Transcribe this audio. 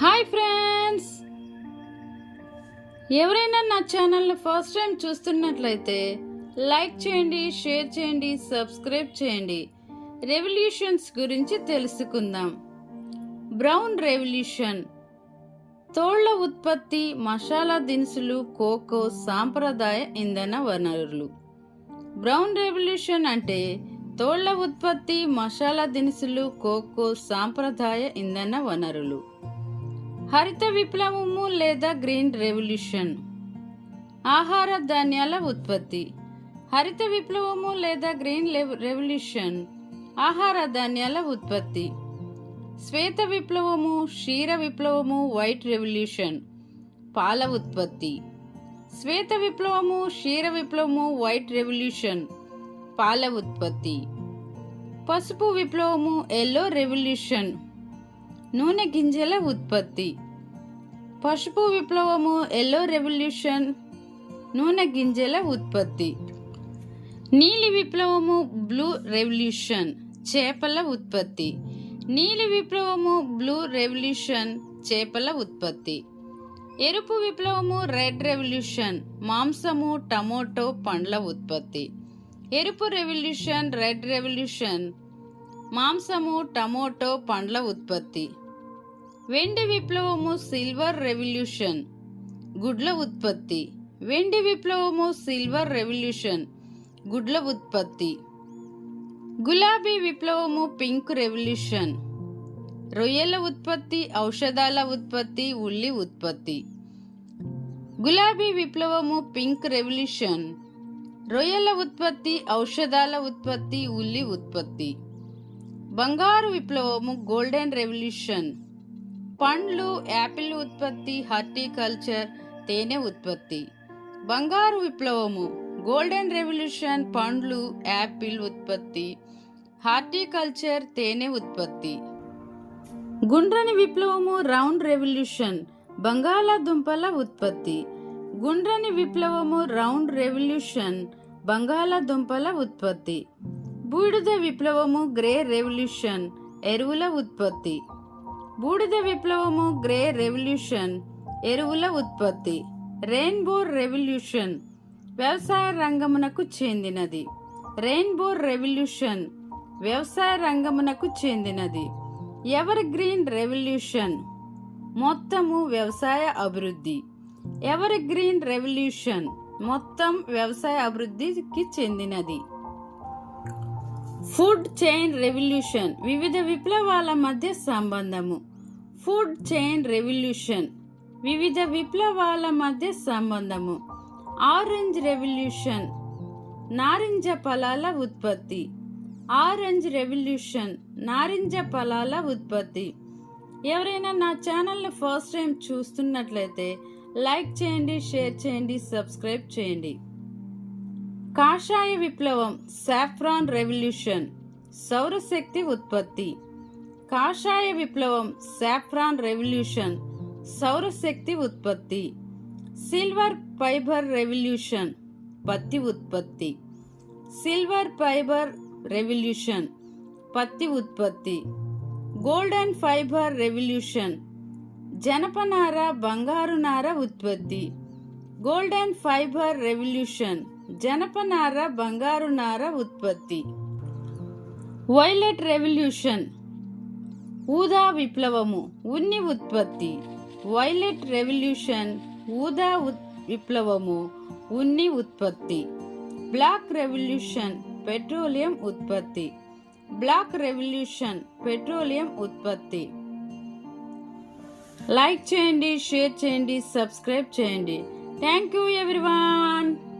Hi friends. ఎవరైనా నా ఛానల్ని ఫస్ట్ టైం చూస్తున్నట్లయితే లైక్ చేయండి షేర్ చేయండి సబ్స్క్రైబ్ చేయండి. రెవల్యూషన్స్ గురించి తెలుసుకుందాం. Brown revolution. తోళ్ళ ఉత్పత్తి మసాలా దినుసులు కోకో సాంప్రదాయ ఇంధన వనరులు. బ్రౌన్ రెవల్యూషన్ అంటే తోళ్ళ ఉత్పత్తి మసాలా దినుసులు కోకో సాంప్రదాయ ఇంధన వనరులు. హరిత విప్లవము లేదా గ్రీన్ రెవల్యూషన్. ఆహార ధాన్యాల ఉత్పత్తి. హరిత విప్లవము లేదా గ్రీన్ రెవల్యూషన్. ఆహార ధాన్యాల ఉత్పత్తి. శ్వేత విప్లవము క్షీర విప్లవము వైట్ రెవల్యూషన్. పాల ఉత్పత్తి. శ్వేత విప్లవము క్షీర విప్లవము వైట్ రెవల్యూషన్. పాల ఉత్పత్తి. పసుపు విప్లవము ఎల్లో రెవల్యూషన్. నూనె గింజల ఉత్పత్తి. పసుపు విప్లవము ఎల్లో రెవల్యూషన్ నూనె గింజల ఉత్పత్తి. నీలి విప్లవము బ్లూ రెవల్యూషన్ చేపల ఉత్పత్తి. నీలి విప్లవము బ్లూ రెవల్యూషన్ చేపల ఉత్పత్తి. ఎరుపు విప్లవము రెడ్ రెవల్యూషన్ మాంసము టమోటో పండ్ల ఉత్పత్తి. ఎరుపు రెవల్యూషన్ రెడ్ రెవల్యూషన్ మాంసము టమోటో పండ్ల ఉత్పత్తి. వెండి విప్లవము సిల్వర్ రెవల్యూషన్. గుడ్ల ఉత్పత్తి. వెండి విప్లవము సిల్వర్ రెవల్యూషన్. గుడ్ల ఉత్పత్తి. గులాబీ విప్లవము పింక్ రెవల్యూషన్. రొయ్యల ఉత్పత్తి ఔషధాల ఉత్పత్తి ఉల్లి ఉత్పత్తి. గులాబీ విప్లవము పింక్ రెవల్యూషన్. రొయ్యల ఉత్పత్తి ఔషధాల ఉత్పత్తి ఉల్లి ఉత్పత్తి. బంగారు విప్లవము గోల్డెన్ రెవల్యూషన్. పండ్లు యాపిల్ ఉత్పత్తి హార్టికల్చర్ తేనె ఉత్పత్తి. బంగారు విప్లవము గోల్డెన్ రెవల్యూషన్ పండ్లు యాపిల్ ఉత్పత్తి హార్టికల్చర్ తేనె ఉత్పత్తి. గుండ్రని విప్లవము రౌండ్ రెవల్యూషన్ బంగాళాదుంపల ఉత్పత్తి. గుండ్రని విప్లవము రౌండ్ రెవల్యూషన్ బంగాళాదుంపల ఉత్పత్తి. బూడిద విప్లవము గ్రే రెవల్యూషన్ ఎరువుల ఉత్పత్తి. బూడిద విప్లవము గ్రే రెవల్యూషన్ ఎరువుల ఉత్పత్తి రెయిన్బో రెవల్యూషన్ వ్యవసాయ రంగమునకు చెందినది. రెయిన్బో రెవల్యూషన్ వ్యవసాయ రంగమునకు చెందినది. ఎవర్ గ్రీన్ రెవల్యూషన్ మొత్తము వ్యవసాయ అభివృద్ధి. ఎవర్ గ్రీన్ రెవల్యూషన్ మొత్తం వ్యవసాయ అభివృద్ధికి చెందినది. ఫుడ్ చైన్ రెవల్యూషన్ వివిధ విప్లవాల మధ్య సంబంధము. ఫుడ్ చైన్ రెవల్యూషన్ వివిధ విప్లవాల మధ్య సంబంధము. ఆరెంజ్ రెవల్యూషన్ నారింజ ఫలాల ఉత్పత్తి. ఆరెంజ్ రెవల్యూషన్ నారింజ ఫలాల ఉత్పత్తి. ఎవరైనా నా ఛానల్ని ఫస్ట్ టైం చూస్తున్నట్లయితే లైక్ చేయండి షేర్ చేయండి సబ్స్క్రైబ్ చేయండి. కాషాయ విప్లవం సాఫ్రాన్ రెవల్యూషన్ సౌరశక్తి ఉత్పత్తి. కాషాయ విప్లవం సాఫ్రాన్ రెవల్యూషన్ సౌరశక్తి ఉత్పత్తి. సిల్వర్ ఫైబర్ రెవల్యూషన్ పత్తి ఉత్పత్తి. సిల్వర్ ఫైబర్ రెవల్యూషన్ పత్తి ఉత్పత్తి. గోల్డెన్ ఫైబర్ రెవల్యూషన్ జనపనార బంగారు నార ఉత్పత్తి. గోల్డెన్ ఫైబర్ రెవల్యూషన్ జనపనార బంగారు నార ఉత్పత్తి. వైలెట్ రెవల్యూషన్ ఊదా విప్లవము ఉన్ని ఉత్పత్తి. వైలెట్ రెవల్యూషన్ ఊదా ఉత్- విప్లవము ఉన్ని ఉత్పత్తి. బ్లాక్ రెవల్యూషన్ పెట్రోలియం ఉత్పత్తి. బ్లాక్ రెవల్యూషన్ పెట్రోలియం ఉత్పత్తి. లైక్ చేయండి షేర్ చేయండి సబ్స్క్రైబ్ చేయండి. Thank you everyone.